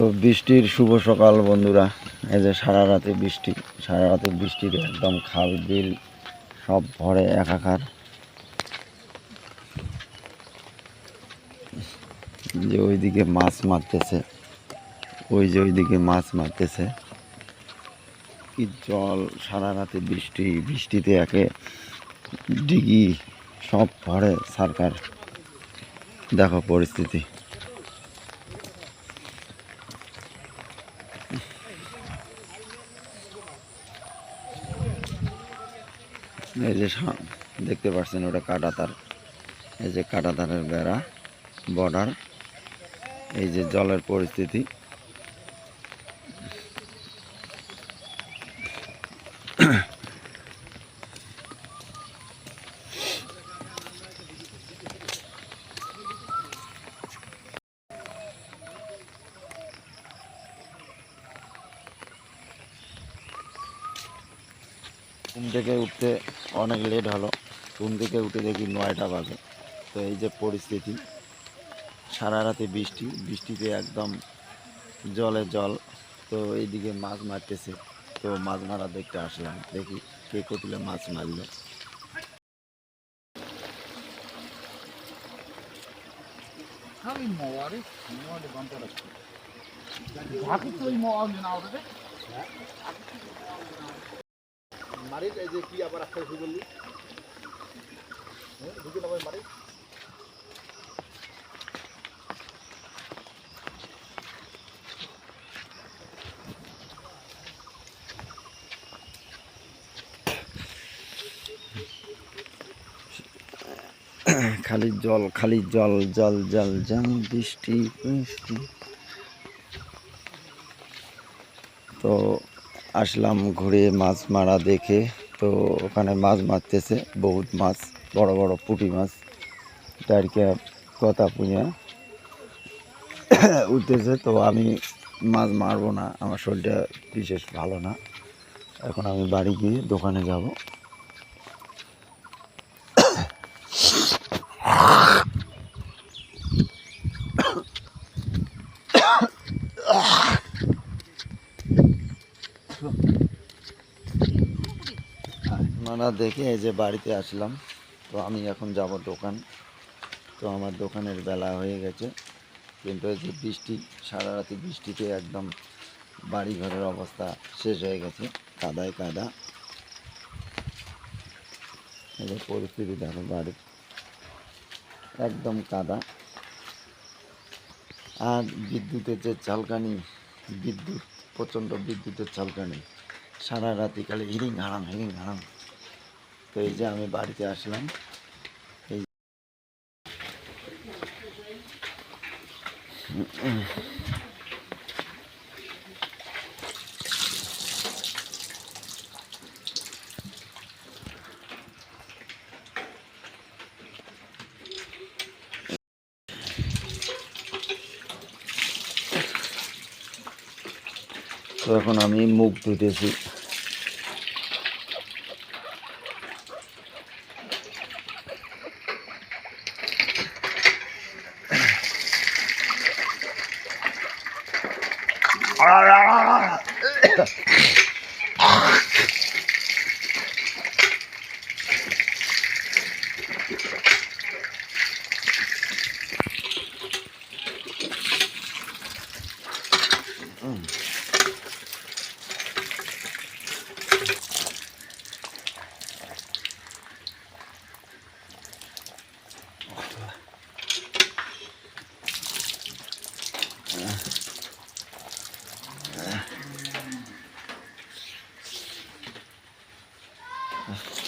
তো বৃষ্টির শুভ সকাল বন্ধুরা। এই যে সারা রাতে বৃষ্টি, সারা রাতে বৃষ্টিতে একদম খাল, বিল সব ভরে একাকার। যে ওইদিকে মাছ মারতেছে, ওই যে ওইদিকে মাছ মারতেছে। কি জল, সারা রাতে বৃষ্টি, বৃষ্টিতে একে ডিগি সব ভরে সরকার। দেখো পরিস্থিতি। এই যে দেখতে পাচ্ছেন ওটা কাটা তার এই যে কাটা তারের বেড়া বর্ডার এই যে জলের পরিস্থিতি। ঘুম থেকে উঠতে অনেক লেট হলো। ঘুম থেকে উঠে দেখি নয়টা বাজে। তো এই যে পরিস্থিতি, সারা রাতে বৃষ্টি, বৃষ্টিতে একদম জলে জল। তো এইদিকে মাছ মারতেছে। তো মাছ মারা দেখতে আসলাম। দেখি কে কতিলে মাছ মারলো। না এই যে কি আবার একটা হ্যাঁ ঢুকে খালি জল খালি জল জল জল জল, বৃষ্টি বৃষ্টি। তো আসলাম ঘুরে মাছ মারা দেখে। তো ওখানে মাছ মারতেছে, বহুত মাছ, বড় বড় পুটি মাছ। টারকে কথা পুঁয়া উঠতেছে। তো আমি মাছ মারবো না, আমার শরীরটা বিশেষ ভালো না। এখন আমি বাড়ি গিয়ে দোকানে যাব। মারা দেখে এই যে বাড়িতে আসলাম, তো আমি এখন যাব দোকান। তো আমার দোকানের বেলা হয়ে গেছে, কিন্তু এই যে বৃষ্টি, সারা রাতে বৃষ্টিতে একদম বাড়ি ঘরের অবস্থা শেষ হয়ে গেছে, কাদায় কাদা। এই যে পরিস্থিতি দেখো বাড়ির, একদম কাদা। আর বিদ্যুতের যে চালকানি, বিদ্যুৎ, প্রচণ্ড বিদ্যুতের চালকানি, সারা রাতি খালি হিরিং হারাম হিরিং হারাম। তো এই যে আমি বাড়িতে আসলাম। তো এখন আমি মুখ ধুতেছি। Yeah. Okay.